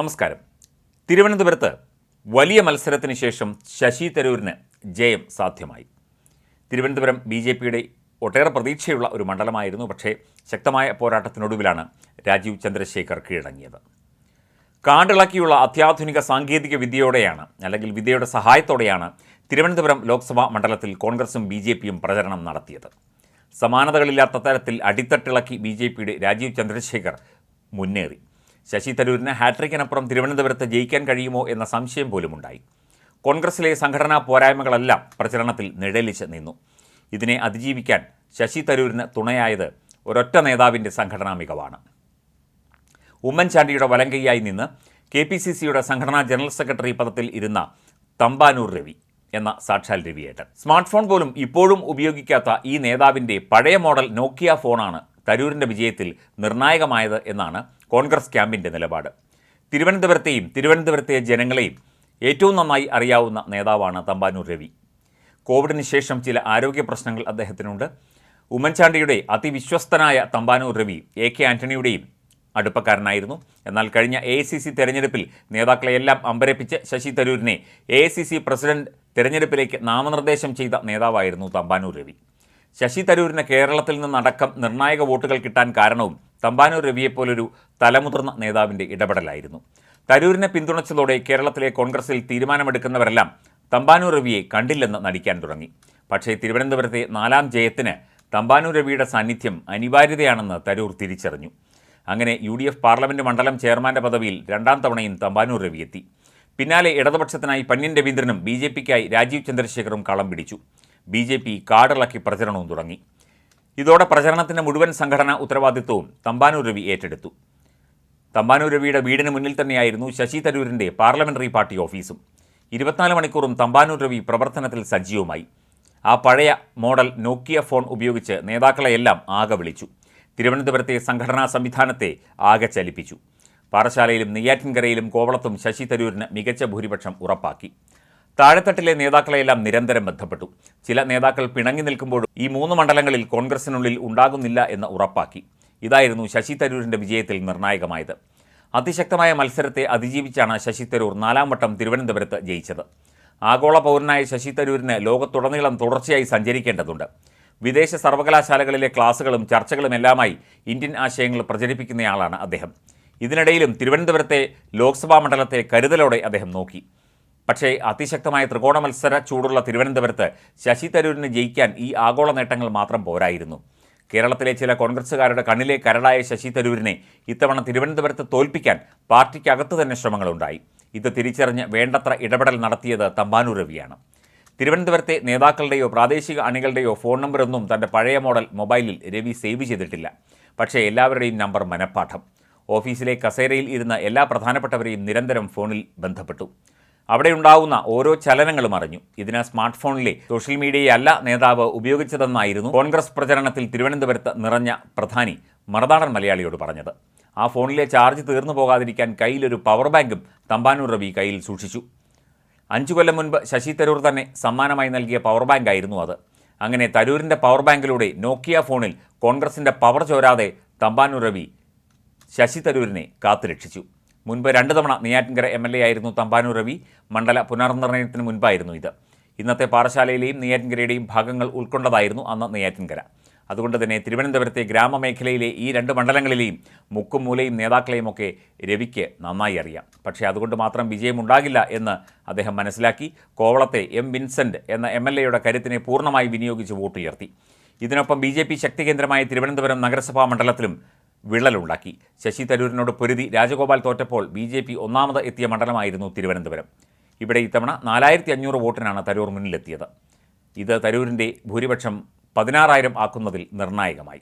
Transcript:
നമസ്കാരം. തിരുവനന്തപുരത്ത് വലിയ മത്സരത്തിന് ശേഷം ശശി തരൂരിന് ജയം സാധ്യമായി. തിരുവനന്തപുരം ബി ജെ പിയുടെ ഒട്ടേറെ പ്രതീക്ഷയുള്ള ഒരു മണ്ഡലമായിരുന്നു പക്ഷേ ശക്തമായ പോരാട്ടത്തിനൊടുവിലാണ് രാജീവ് ചന്ദ്രശേഖർ കീഴടങ്ങിയത്. കാണ്ടിളക്കിയുള്ള അത്യാധുനിക സാങ്കേതിക വിദ്യയോടെയാണ് അല്ലെങ്കിൽ വിദ്യയുടെ സഹായത്തോടെയാണ് തിരുവനന്തപുരം ലോക്സഭാ മണ്ഡലത്തിൽ കോൺഗ്രസും ബി ജെ പിയും പ്രചരണം നടത്തിയത്. സമാനതകളില്ലാത്ത തരത്തിൽ അടിത്തട്ടിളക്കി ബി ജെ പിയുടെ രാജീവ് ചന്ദ്രശേഖർ മുന്നേറി. ശശി തരൂരിന് ഹാട്രിക്കിനപ്പുറം തിരുവനന്തപുരത്ത് ജയിക്കാൻ കഴിയുമോ എന്ന സംശയം പോലുമുണ്ടായി. കോൺഗ്രസിലെ സംഘടനാ പോരായ്മകളെല്ലാം പ്രചരണത്തിൽ നിഴലിച്ച് നിന്നു. ഇതിനെ അതിജീവിക്കാൻ ശശി തരൂരിന് തുണയായത് ഒരൊറ്റ നേതാവിന്റെ സംഘടനാ മികവാണ്. ഉമ്മൻചാണ്ടിയുടെ വലങ്കയ്യായി നിന്ന് കെ പി സി സിയുടെ സംഘടനാ ജനറൽ സെക്രട്ടറി പദത്തിൽ ഇരുന്ന തമ്പാനൂർ രവി എന്ന സാക്ഷാൽ രവിയേട്ടൻ. സ്മാർട്ട് ഫോൺ പോലും ഇപ്പോഴും ഉപയോഗിക്കാത്ത ഈ നേതാവിന്റെ പഴയ മോഡൽ നോക്കിയ ഫോണാണ് തരൂരിന്റെ വിജയത്തിൽ നിർണായകമായത് എന്നാണ് കോൺഗ്രസ് ക്യാമ്പിന്റെ നിലപാട്. തിരുവനന്തപുരത്തെയും തിരുവനന്തപുരത്തെ ജനങ്ങളെയും ഏറ്റവും നന്നായി അറിയാവുന്ന നേതാവാണ് തമ്പാനൂർ രവി. കോവിഡിന് ശേഷം ചില ആരോഗ്യ പ്രശ്നങ്ങൾ അദ്ദേഹത്തിനുണ്ട്. ഉമ്മൻചാണ്ടിയുടെ അതിവിശ്വസ്തനായ തമ്പാനൂർ രവി എ കെ ആന്റണിയുടെയും അടുപ്പക്കാരനായിരുന്നു. എന്നാൽ കഴിഞ്ഞ എ ഐ സി സി തെരഞ്ഞെടുപ്പിൽ നേതാക്കളെയെല്ലാം അമ്പരപ്പിച്ച് ശശി തരൂരിനെ A I C C president തെരഞ്ഞെടുപ്പിലേക്ക് നാമനിർദ്ദേശം ചെയ്ത നേതാവായിരുന്നു തമ്പാനൂർ രവി. ശശി തരൂരിന് കേരളത്തിൽ നിന്നടക്കം നിർണായക വോട്ടുകൾ കിട്ടാൻ കാരണവും തമ്പാനൂർ രവിയെപ്പോലൊരു തലമുതിർന്ന നേതാവിന്റെ ഇടപെടലായിരുന്നു. തരൂരിനെ പിന്തുണച്ചതോടെ കേരളത്തിലെ കോൺഗ്രസിൽ തീരുമാനമെടുക്കുന്നവരെല്ലാം തമ്പാനൂർ രവിയെ കണ്ടില്ലെന്ന് നടിക്കാൻ തുടങ്ങി. പക്ഷേ തിരുവനന്തപുരത്തെ നാലാം ജയത്തിന് തമ്പാനൂർ രവിയുടെ സാന്നിധ്യം അനിവാര്യതയാണെന്ന് തരൂർ തിരിച്ചറിഞ്ഞു. അങ്ങനെ യു ഡി എഫ് പാർലമെന്റ് മണ്ഡലം ചെയർമാന്റെ പദവിയിൽ രണ്ടാം തവണയും തമ്പാനൂർ രവിയെത്തി പിന്നാലെ ഇടതുപക്ഷത്തിനായി പന്ന്യൻ രവീന്ദ്രനും ബി ജെ പിക്കായി രാജീവ് ചന്ദ്രശേഖറും കളം പിടിച്ചു. ബി ജെ പി കാടിളക്കി പ്രചരണവും തുടങ്ങി. ഇതോടെ പ്രചരണത്തിന്റെ മുഴുവൻ സംഘടനാ ഉത്തരവാദിത്വവും തമ്പാനൂർ രവി ഏറ്റെടുത്തു. തമ്പാനൂർ രവിയുടെ വീടിന് മുന്നിൽ തന്നെയായിരുന്നു ശശി തരൂരിന്റെ പാർലമെന്ററി പാർട്ടി ഓഫീസും. ഇരുപത്തിനാല് മണിക്കൂറും തമ്പാനൂർ രവി പ്രവർത്തനത്തിൽ സജീവമായി. ആ പഴയ മോഡൽ നോക്കിയ ഫോൺ ഉപയോഗിച്ച് നേതാക്കളെയെല്ലാം ആകെ വിളിച്ചു. തിരുവനന്തപുരത്തെ സംഘടനാ സംവിധാനത്തെ ആകെ ചലിപ്പിച്ചു. പാറശാലയിലും നെയ്യാറ്റിൻകരയിലും കോവളത്തും ശശി തരൂരിന് മികച്ച ഭൂരിപക്ഷം ഉറപ്പാക്കി. താഴെത്തട്ടിലെ നേതാക്കളെയെല്ലാം നിരന്തരം ബന്ധപ്പെട്ടു. ചില നേതാക്കൾ പിണങ്ങി നിൽക്കുമ്പോഴും ഈ മൂന്ന് മണ്ഡലങ്ങളിൽ കോൺഗ്രസിനുള്ളിൽ ഉണ്ടാകുന്നില്ല എന്ന് ഉറപ്പാക്കി. ഇതായിരുന്നു ശശി തരൂരിന്റെ വിജയത്തിൽ നിർണായകമായത്. അതിശക്തമായ മത്സരത്തെ അതിജീവിച്ചാണ് ശശി തരൂർ നാലാം വട്ടം തിരുവനന്തപുരത്ത് ജയിച്ചത്. ആഗോള പൗരനായ ശശി തരൂരിന് ലോകത്തുടനീളം തുടർച്ചയായി സഞ്ചരിക്കേണ്ടതുണ്ട്. വിദേശ സർവകലാശാലകളിലെ ക്ലാസുകളും ചർച്ചകളും എല്ലാമായി ഇന്ത്യൻ ആശയങ്ങൾ പ്രചരിപ്പിക്കുന്നയാളാണ് അദ്ദേഹം. ഇതിനിടയിലും തിരുവനന്തപുരത്തെ ലോക്സഭാ മണ്ഡലത്തെ കരുതലോടെ അദ്ദേഹം നോക്കി. പക്ഷേ അതിശക്തമായ ത്രികോണ മത്സര ചൂടുള്ള തിരുവനന്തപുരത്ത് ശശി തരൂരിന് ജയിക്കാൻ ഈ ആഗോള നേട്ടങ്ങൾ മാത്രം പോരായിരുന്നു. കേരളത്തിലെ ചില കോൺഗ്രസ്സുകാരുടെ കണ്ണിലെ കരടായ ശശി തരൂരിനെ ഇത്തവണ തിരുവനന്തപുരത്ത് തോൽപ്പിക്കാൻ പാർട്ടിക്കകത്ത് തന്നെ ശ്രമങ്ങളുണ്ടായി. ഇത് തിരിച്ചറിഞ്ഞ് വേണ്ടത്ര ഇടപെടൽ നടത്തിയത് തമ്പാനൂർ രവിയാണ്. തിരുവനന്തപുരത്തെ നേതാക്കളുടെയോ പ്രാദേശിക അണികളുടെയോ ഫോൺ നമ്പറൊന്നും തന്റെ പഴയ മോഡൽ മൊബൈലിൽ രവി സേവ് ചെയ്തിട്ടില്ല. പക്ഷേ എല്ലാവരുടെയും നമ്പർ മനഃപ്പാഠം. ഓഫീസിലെ കസേരയിൽ ഇരുന്ന എല്ലാ പ്രധാനപ്പെട്ടവരെയും നിരന്തരം ഫോണിൽ ബന്ധപ്പെട്ടു. അവിടെ ഉണ്ടാവുന്ന ഓരോ ചലനങ്ങളും അറിഞ്ഞു. ഇതിന് സ്മാർട്ട് ഫോണിലെ സോഷ്യൽ മീഡിയയല്ല നേതാവ് ഉപയോഗിച്ചതെന്നായിരുന്നു കോൺഗ്രസ് പ്രചരണത്തിൽ തിരുവനന്തപുരത്ത് നിറഞ്ഞ പ്രധാനി മറുനാടൻ മലയാളിയോട് പറഞ്ഞത്. ആ ഫോണിലെ ചാർജ് തീർന്നു പോകാതിരിക്കാൻ കയ്യിലൊരു പവർ ബാങ്കും തമ്പാനൂർ രവി കയ്യിൽ സൂക്ഷിച്ചു. അഞ്ചു കൊല്ലം മുൻപ് ശശി തരൂർ തന്നെ സമ്മാനമായി നൽകിയ പവർ ബാങ്ക് ആയിരുന്നു അത്. അങ്ങനെ തരൂരിന്റെ പവർ ബാങ്കിലൂടെ നോക്കിയ ഫോണിൽ കോൺഗ്രസിന്റെ പവർ ചോരാതെ തമ്പാനൂർ രവി ശശി തരൂരിനെ കാത്തുരക്ഷിച്ചു. മുൻപ് രണ്ട് തവണ നെയ്യാറ്റിൻകര എം എൽ എ ആയിരുന്നു തമ്പാനൂർ രവി. മണ്ഡല പുനർനിർണയത്തിന് മുൻപായിരുന്നു ഇത്. ഇന്നത്തെ പാറശാലയിലെയും നെയ്യാറ്റിൻകരയുടെയും ഭാഗങ്ങൾ ഉൾക്കൊണ്ടതായിരുന്നു അന്ന് നെയ്യാറ്റിൻകര. അതുകൊണ്ട് തന്നെ തിരുവനന്തപുരത്തെ ഗ്രാമമേഖലയിലെ ഈ രണ്ട് മണ്ഡലങ്ങളിലെയും മുക്കും മൂലയും നേതാക്കളെയും ഒക്കെ രവിക്ക് നന്നായി അറിയാം. പക്ഷേ അതുകൊണ്ട് മാത്രം വിജയമുണ്ടാകില്ല എന്ന് അദ്ദേഹം മനസ്സിലാക്കി. കോവളത്തെ എം വിൻസെന്റ് എന്ന എം എൽ എയുടെ കരുത്തിനെ പൂർണമായി വിനിയോഗിച്ച് വോട്ടുയർത്തി. ഇതിനൊപ്പം ബി ജെ പി ശക്തി കേന്ദ്രമായ തിരുവനന്തപുരം നഗരസഭാ മണ്ഡലത്തിലും വിള്ളലുണ്ടാക്കി. ശശി തരൂരിനോട് പൊരുതി രാജഗോപാൽ തോറ്റപ്പോൾ ബി ജെ പി ഒന്നാമത് എത്തിയ മണ്ഡലമായിരുന്നു തിരുവനന്തപുരം. ഇവിടെ ഇത്തവണ നാലായിരത്തി അഞ്ഞൂറ് വോട്ടിനാണ് തരൂർ മുന്നിലെത്തിയത്. ഇത് തരൂരിന്റെ ഭൂരിപക്ഷം പതിനാറായിരം ആക്കുന്നതിൽ നിർണായകമായി.